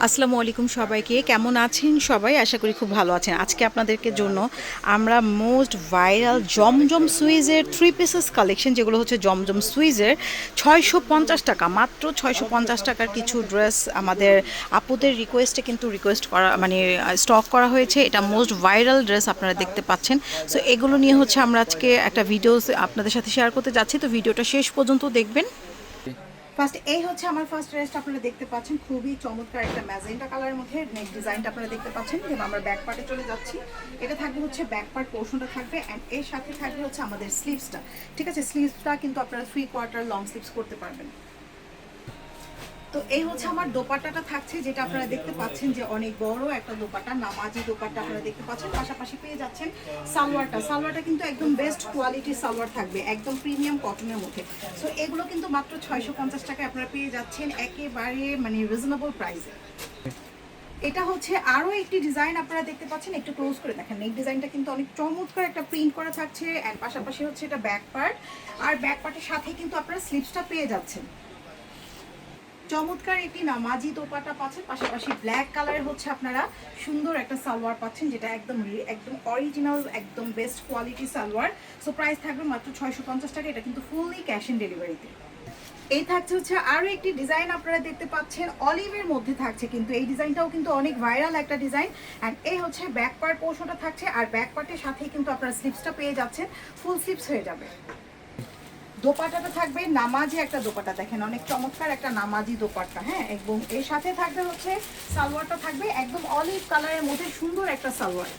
আসসালামু আলাইকুম সবাইকে। কেমন আছেন সবাই? আশা করি খুব ভালো আছেন। আজকে আপনাদেরকে জন্য আমরা মোস্ট ভাইরাল জমজম সুইজের থ্রি পিসেস কালেকশন যেগুলো হচ্ছে জমজম সুইজের ছয়শো পঞ্চাশ টাকা, মাত্র ছয়শো পঞ্চাশ টাকার কিছু ড্রেস আমাদের আপুদের রিকোয়েস্টে কিন্তু রিকোয়েস্ট করা মানে স্টক করা হয়েছে। এটা মোস্ট ভাইরাল ড্রেস আপনারা দেখতে পাচ্ছেন। সো এগুলো নিয়ে হচ্ছে আমরা আজকে একটা ভিডিও আপনাদের সাথে শেয়ার করতে যাচ্ছি। তো ভিডিওটা শেষ পর্যন্ত দেখবেন। ফার্স্ট এই হচ্ছে আমার ফার্স্ট ড্রেসটা আপনারা দেখতে পাচ্ছেন। খুবই চমৎকার একটা ম্যাজেন্টা কালারের মধ্যে নেক ডিজাইনটা আপনারা দেখতে পাচ্ছেন। এবং আমরা ব্যাক পার্টে চলে যাচ্ছি। এটা থাকবে হচ্ছে ব্যাক পার্ট পোর্শনটা থাকবে অ্যান্ড এর সাথে থাকবে হচ্ছে আমাদের স্লিভসটা ঠিক আছে? স্লিভসটা কিন্তু আপনারা থ্রি কোয়ার্টার লং স্লিভস করতে পারবেন। তো এই হচ্ছে আমার দোপাট্টাটা থাকছে, যেটা আপনারা দেখতে পাচ্ছেন যে অনেক বড় একটা দোপাট্টা, নামাজি দোপাট্টা আপনারা দেখতে পাচ্ছেন। পাশাপাশি পেয়ে যাচ্ছেন সালোয়ারটা। সালোয়ারটা কিন্তু একদম বেস্ট কোয়ালিটির সালোয়ার থাকবে, একদম প্রিমিয়াম কটনের মধ্যে। সো এগুলো কিন্তু মাত্র ছয়শো পঞ্চাশ টাকায় আপনারা পেয়ে যাচ্ছেন একেবারে মানে রিজনেবল প্রাইসে এটা হচ্ছে আরও একটি ডিজাইন আপনারা দেখতে পাচ্ছেন, একটু ক্লোজ করে দেখেন। এই ডিজাইনটা কিন্তু অনেক চমৎকার একটা প্রিন্ট করা থাকছে এন্ড পাশাপাশি হচ্ছে এটা ব্যাক পার্ট আর ব্যাক পার্টের সাথে কিন্তু আপনারা স্লিভসটা পেয়ে যাচ্ছেন। চমৎকার একটি নামাজি দোপাটা পাচ্ছেন, পাশাপাশি ব্ল্যাক কালারের হচ্ছে আপনারা সুন্দর একটা সালোয়ার পাচ্ছেন, যেটা একদম একদম অরিজিনাল একদম best quality salwar. So price থাকবে মাত্র ছয়শো পঞ্চাশ টাকা, এটা কিন্তু ফুললি ক্যাশ অন ডেলিভারিতে এই থাকছে হচ্ছে আরও একটি ডিজাইন আপনারা দেখতে পাচ্ছেন অলিভের মধ্যে থাকছে কিন্তু, এই ডিজাইনটাও কিন্তু অনেক ভাইরাল একটা ডিজাইন অ্যান্ড এই হচ্ছে ব্যাক পার্ট পোর্শনটা থাকছে, আর ব্যাক পার্টের সাথেই কিন্তু আপনারা স্লিপসটা পেয়ে যাচ্ছেন ফুল স্লিপস হয়ে যাবে। দোপাটাটা থাকবে নামাজি একটা দোপাটা দেখেন, অনেক চমৎকার একটা নামাজি দোপাটা হ্যাঁ? এবং এর সাথে থাকবে হচ্ছে সালোয়ারটা থাকবে একদম অলিভ কালারের মধ্যে সুন্দর একটা সালোয়ার।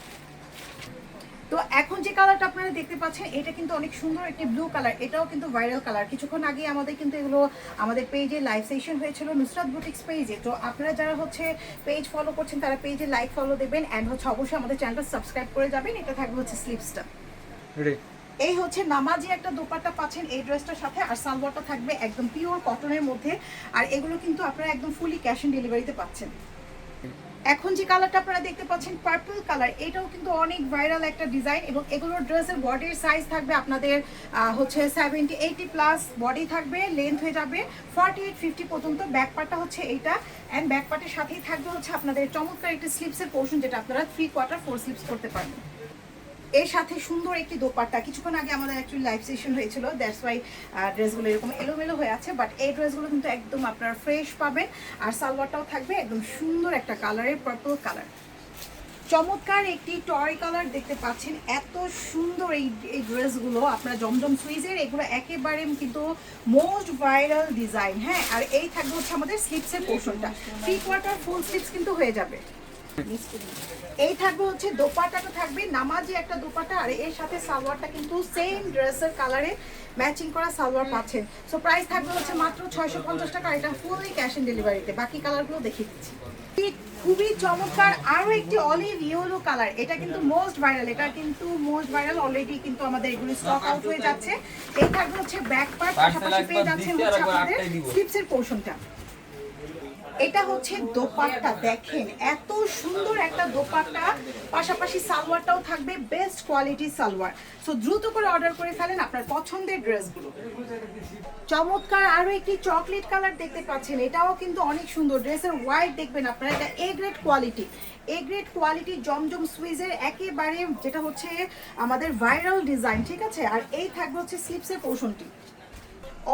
তো এখন যে কালারটা আপনারা দেখতে পাচ্ছেন, এটা কিন্তু অনেক সুন্দর একটি ব্লু কালার এটাও কিন্তু ভাইরাল কালার কিছুক্ষণ আগে আমাদের কিন্তু এগুলো আমাদের পেজে লাইভ সেশন হয়েছিল, নুসরাত বুটিক্স পেজে তো আপনারা যারা হচ্ছে পেজ ফলো করছেন, তারা পেজে লাইক ফলো দেবেন। অ্যান্ড হচ্ছে অবশ্যই আমাদের চ্যানেলটা সাবস্ক্রাইব করে যাবেন। এটা থাকবে হচ্ছে স্লিপসটা এই হচ্ছে নামাজি একটা দোপাট্টা পাচ্ছেন এই ড্রেসটার সাথে, আর সালোয়ারটা থাকবে একদম পিওর কটনের মধ্যে, আর এগুলো কিন্তু আপনারা একদম ফুলি ক্যাশ অন ডেলিভারিতে পাচ্ছেন। এখন যে কালারটা আপনারা দেখতে পাচ্ছেন পার্পল কালার এটাও কিন্তু অনেক ভাইরাল একটা ডিজাইন এবং এগুলোর ড্রেসের বডির সাইজ থাকবে আপনাদের হচ্ছে সেভেন্টি এইটি প্লাস বডি থাকবে লেন্থ হয়ে যাবে ফর্টি এইট ফিফটি পর্যন্ত ব্যাক পার্টটা হচ্ছে এইটা অ্যান্ড ব্যাক পার্টের সাথেই থাকবে হচ্ছে আপনাদের চমৎকার একটি স্লিপসের পোর্শন যেটা আপনারা থ্রি কোয়ার্টার ফোর স্লিপস করতে পারবেন। এর সাথে সুন্দর একটি দোপাট্টা। কিছুক্ষণ আগে আমাদের অ্যাকচুয়ালি লাইভ সেশন হয়েছিল দ্যাটস ওয়াই ড্রেসগুলো এরকম এলোমেলো হয়ে আছে বাট এই ড্রেসগুলো কিন্তু একদম আপনার ফ্রেশ পাবেন, আর সালোয়ারটাও থাকবে একদম সুন্দর একটা কালারের পার্পল কালার চমৎকার একটি টয় কালার দেখতে পাচ্ছেন, এত সুন্দর এই এই ড্রেসগুলো আপনার জমজম সুইজের, এগুলো একেবারে কিন্তু মোস্ট ভাইরাল ডিজাইন হ্যাঁ আর এই থাকবে হচ্ছে আমাদের স্লিপসের পোর্শনটা থ্রি কোয়ার্টার ফুল স্লিপস কিন্তু হয়ে যাবে। এই থাকবে হচ্ছে দোপাট্টাটা থাকবে নামাজি একটা দোপাট্টা আর এর সাথে সালোয়ারটা কিন্তু সেম ড্রেসের কালারে ম্যাচিং করা সালোয়ার পাচ্ছেন সো প্রাইস থাকবে হচ্ছে মাত্র ছয়শো পঞ্চাশ টাকা এটা ফুললি ক্যাশ অন ডেলিভারিতে বাকি কালারগুলো দেখিয়ে দিচ্ছি। খুবই চমৎকার আরও একটি অলিভ ইয়েলো কালার এটা কিন্তু মোস্ট ভাইরাল এটা কিন্তু মোস্ট ভাইরাল অলরেডি কিন্তু আমাদের এগুলো স্টক আউট হয়ে যাচ্ছে। এই থাকবে হচ্ছে ব্যাক পার্ট পাশাপাশি পেয়ে যাচ্ছেন হচ্ছে আপনাদের স্লিপসের পোর্শনটা এটা হচ্ছে দোপাট্টা। দেখেন, এত সুন্দর একটা দোপাট্টা। পাশাপাশি সালোয়ারটাও থাকবে বেস্ট কোয়ালিটি সালোয়ার। সো দ্রুত করে অর্ডার করে ফেলেন আপনার পছন্দের ড্রেসগুলো। চমৎকার আরও একটি চকলেট কালার দেখতে পাচ্ছেন। এটাও কিন্তু অনেক সুন্দর। ড্রেসের হোয়াইট দেখবেন আপনারা। এটা A grade quality A grade quality Zamzam সুইজের একেবারে যেটা হচ্ছে আমাদের ভাইরাল ডিজাইন ঠিক আছে? আর এই থাকবে হচ্ছে স্লিপসের পোর্শনটি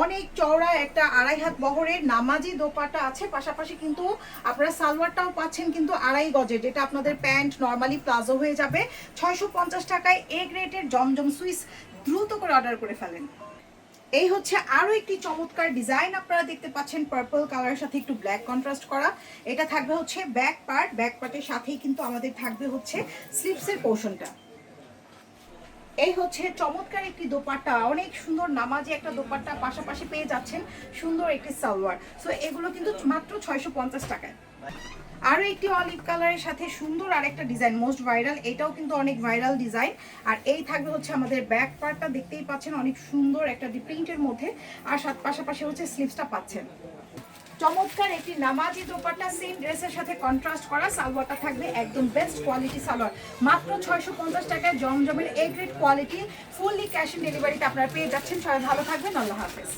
অনেক চওড়া একটা আড়াই হাত বহরের নামাজি দোপাটা আছে, পাশাপাশি কিন্তু আপনারা সালোয়ারটাও পাচ্ছেন কিন্তু আড়াই গজের যেটা আপনাদের প্যান্ট নর্মালি প্লাজো হয়ে যাবে। ছয়শো পঞ্চাশ টাকায় এ গ্রেডের জমজম সুইস দ্রুত করে অর্ডার করে ফেলেন। এই হচ্ছে আরও একটি চমৎকার ডিজাইন, আপনারা দেখতে পাচ্ছেন পার্পল কালারের সাথে একটু ব্ল্যাক কন্ট্রাস্ট করা। এটা থাকবে হচ্ছে ব্যাক পার্ট ব্যাক পার্টের সাথেই কিন্তু আমাদের থাকবে হচ্ছে স্লিপসের পোর্শনটা এই হচ্ছে চমৎকার একটি দোপাট্টা। অনেক সুন্দর নামাজি একটা দোপাট্টা পাশাপাশি পেয়ে যাচ্ছেন সুন্দর একটি সালোয়ার। সো এগুলো কিন্তু মাত্র ছয়শো পঞ্চাশ টাকায়। আরও একটি অলিভ কালারের সাথে সুন্দর আর একটা ডিজাইন মোস্ট ভাইরাল এটাও কিন্তু অনেক ভাইরাল ডিজাইন আর এই থাকবে হচ্ছে আমাদের ব্যাক পার্টটা দেখতেই পাচ্ছেন অনেক সুন্দর একটা প্রিন্টের মধ্যে। আর সাত পাশাপাশি হচ্ছে স্লিভসটা পাচ্ছেন। চমৎকার একটি নামাজি দোপাট্টা সেম ড্রেসের সাথে কন্ট্রাস্ট করা সালোয়ারটা থাকবে একদম বেস্ট কোয়ালিটি সালোয়ার। মাত্র ছয়শো পঞ্চাশ টাকায় জমজমের A grade quality fully cash on ডেলিভারিতে আপনারা পেয়ে যাচ্ছেন। সবাই ভালো থাকবেন, আল্লাহ হাফেজ।